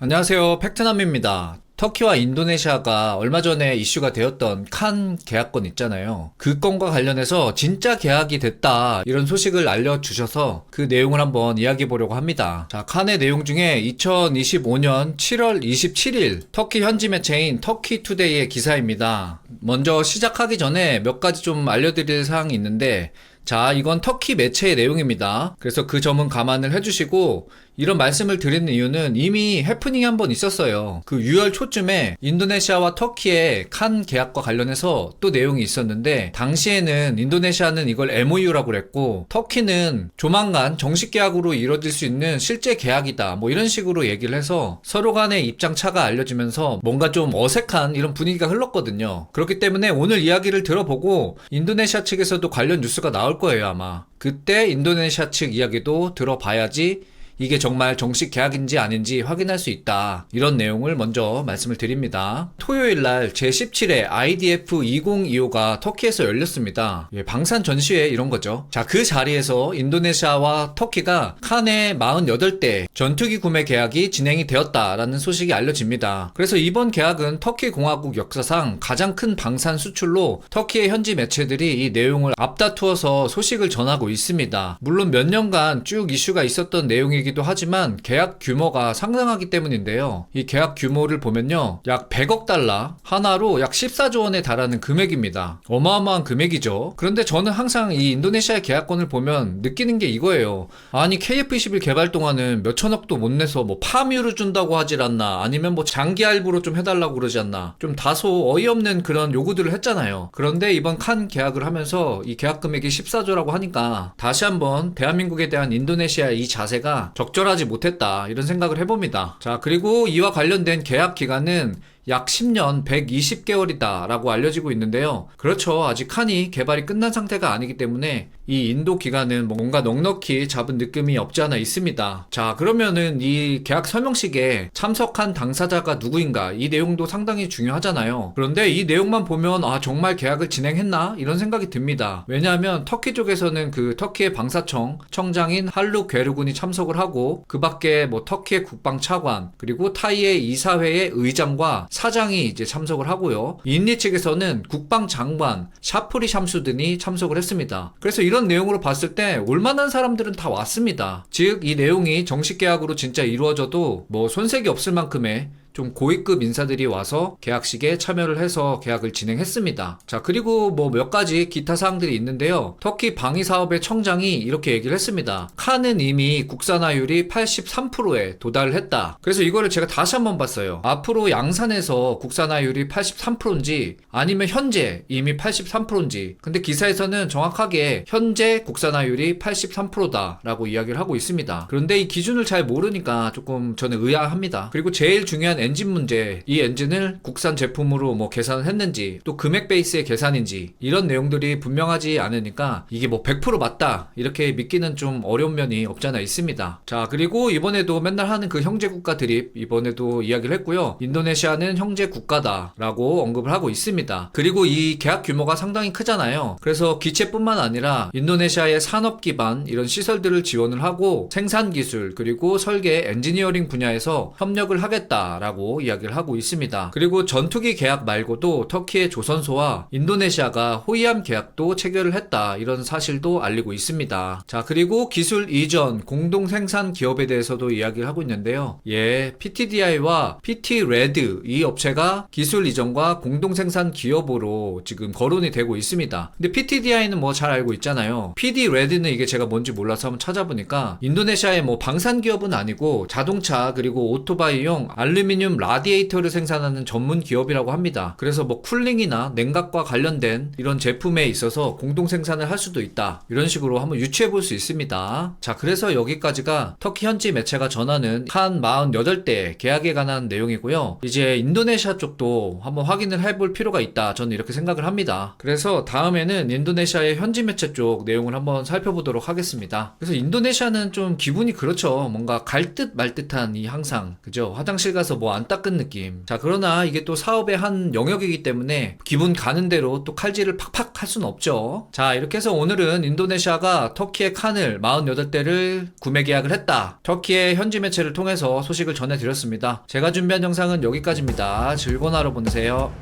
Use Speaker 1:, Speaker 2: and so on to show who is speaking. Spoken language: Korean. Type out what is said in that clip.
Speaker 1: 안녕하세요. 팩트남입니다. 터키와 인도네시아가 얼마 전에 이슈가 되었던 칸 계약권 있잖아요. 그 건과 관련해서 진짜 계약이 됐다 이런 소식을 알려주셔서 그 내용을 한번 이야기해 보려고 합니다. 자, 칸의 내용 중에 2025년 7월 27일 터키 현지 매체인 터키투데이의 기사입니다. 먼저 시작하기 전에 몇 가지 좀 알려드릴 사항이 있는데 자, 이건 터키 매체의 내용입니다. 그래서 그 점은 감안을 해주시고, 이런 말씀을 드리는 이유는 이미 해프닝이 한 번 있었어요. 그 6월 초쯤에 인도네시아와 터키의 칸 계약과 관련해서 또 내용이 있었는데, 당시에는 인도네시아는 이걸 MOU라고 그랬고, 터키는 조만간 정식 계약으로 이뤄질 수 있는 실제 계약이다. 뭐 이런 식으로 얘기를 해서 서로 간의 입장 차가 알려지면서 뭔가 좀 어색한 이런 분위기가 흘렀거든요. 그렇기 때문에 오늘 이야기를 들어보고 인도네시아 측에서도 관련 뉴스가 나올 거예요, 아마. 그때 인도네시아 측 이야기도 들어봐야지 이게 정말 정식 계약인지 아닌지 확인할 수 있다. 이런 내용을 먼저 말씀을 드립니다. 토요일 날 제17회 IDF 2025가 터키에서 열렸습니다. 예, 방산 전시회 이런 거죠. 자, 그 자리에서 인도네시아와 터키가 칸의 48대 전투기 구매 계약이 진행이 되었다라는 소식이 알려집니다. 그래서 이번 계약은 터키 공화국 역사상 가장 큰 방산 수출로 터키의 현지 매체들이 이 내용을 앞다투어서 소식을 전하고 있습니다. 물론 몇 년간 쭉 이슈가 있었던 내용이기 이기도 하지만 계약 규모가 상당하기 때문인데요. 이 계약 규모를 보면요. 약 100억 달러, 하나로 약 14조 원에 달하는 금액입니다. 어마어마한 금액이죠. 그런데 저는 항상 이 인도네시아의 계약권을 보면 느끼는 게 이거예요. 아니 KF21 개발 동안은 몇 천억도 못 내서 뭐 파뮤를 준다고 하질 않나 아니면 뭐 장기 할부로 좀 해달라고 그러지 않나 좀 다소 어이없는 그런 요구들을 했잖아요. 그런데 이번 칸 계약을 하면서 이 계약 금액이 14조라고 하니까 다시 한번 대한민국에 대한 인도네시아의 이 자세가 적절하지 못했다 이런 생각을 해봅니다. 자 그리고 이와 관련된 계약 기간은 약 10년 120개월이다 라고 알려지고 있는데요. 그렇죠. 아직 칸이 개발이 끝난 상태가 아니기 때문에 이 인도 기간은 뭔가 넉넉히 잡은 느낌이 없지 않아 있습니다. 자, 그러면은 이 계약 설명식에 참석한 당사자가 누구인가 이 내용도 상당히 중요하잖아요. 그런데 이 내용만 보면 아, 정말 계약을 진행했나? 이런 생각이 듭니다. 왜냐하면 터키 쪽에서는 그 터키의 방사청 청장인 할루 괴르군이 참석을 하고 그 밖에 뭐 터키의 국방 차관 그리고 타이의 이사회의 의장과 사장이 이제 참석을 하고요. 인리 측에서는 국방장관 샤프리 샴수 등이 참석을 했습니다. 그래서 이런 내용으로 봤을 때 올만한 사람들은 다 왔습니다. 즉 이 내용이 정식 계약으로 진짜 이루어져도 뭐 손색이 없을 만큼의 좀 고위급 인사들이 와서 계약식에 참여를 해서 계약을 진행했습니다. 자, 그리고 뭐 몇 가지 기타 사항들이 있는데요. 터키 방위 사업의 청장이 이렇게 얘기를 했습니다. 칸은 이미 국산화율이 83%에 도달을 했다. 그래서 이거를 제가 다시 한번 봤어요. 앞으로 양산에서 국산화율이 83%인지 아니면 현재 이미 83%인지. 근데 기사에서는 정확하게 현재 국산화율이 83%다라고 이야기를 하고 있습니다. 그런데 이 기준을 잘 모르니까 조금 저는 의아합니다. 그리고 제일 중요한 엔진 문제, 이 엔진을 국산 제품으로 뭐 계산을 했는지, 또 금액 베이스의 계산인지, 이런 내용들이 분명하지 않으니까 이게 뭐 100% 맞다, 이렇게 믿기는 좀 어려운 면이 없잖아 있습니다. 자, 그리고 이번에도 맨날 하는 그 형제 국가 드립, 이번에도 이야기를 했고요. 인도네시아는 형제 국가다라고 언급을 하고 있습니다. 그리고 이 계약 규모가 상당히 크잖아요. 그래서 기체뿐만 아니라 인도네시아의 산업 기반, 이런 시설들을 지원을 하고 생산 기술, 그리고 설계, 엔지니어링 분야에서 협력을 하겠다라고 라고 이야기를 하고 있습니다. 그리고 전투기 계약 말고도 터키의 조선소와 인도네시아가 호위함 계약도 체결을 했다. 이런 사실도 알리고 있습니다. 자, 그리고 기술 이전 공동 생산 기업에 대해서도 이야기를 하고 있는데요. 예, PTDI와 PT-RED 이 업체가 기술 이전과 공동 생산 기업으로 지금 거론이 되고 있습니다. 근데 PTDI는 뭐 잘 알고 있잖아요. PD-RED는 이게 제가 뭔지 몰라서 한번 찾아보니까 인도네시아의 뭐 방산 기업은 아니고 자동차 그리고 오토바이용 알루미늄 알루미늄 라디에이터를 생산하는 전문 기업이라고 합니다. 그래서 뭐 쿨링이나 냉각과 관련된 이런 제품에 있어서 공동 생산을 할 수도 있다. 이런 식으로 한번 유추해 볼 수 있습니다. 자, 그래서 여기까지가 터키 현지 매체가 전하는 한 48대 계약에 관한 내용이고요. 이제 인도네시아 쪽도 한번 확인을 해볼 필요가 있다. 저는 이렇게 생각을 합니다. 그래서 다음에는 인도네시아의 현지 매체 쪽 내용을 한번 살펴보도록 하겠습니다. 그래서 인도네시아는 좀 기분이 그렇죠. 뭔가 갈 듯 말 듯한 이 항상 그죠? 화장실 가서 뭐뭐 안 닦은 느낌. 자, 그러나 이게 또 사업의 한 영역이기 때문에 기분 가는 대로 또 칼질을 팍팍 할 수는 없죠. 자, 이렇게 해서 오늘은 인도네시아가 터키의 칸을 48대를 구매 계약을 했다. 터키의 현지 매체를 통해서 소식을 전해드렸습니다. 제가 준비한 영상은 여기까지입니다. 즐거운 하루 보내세요.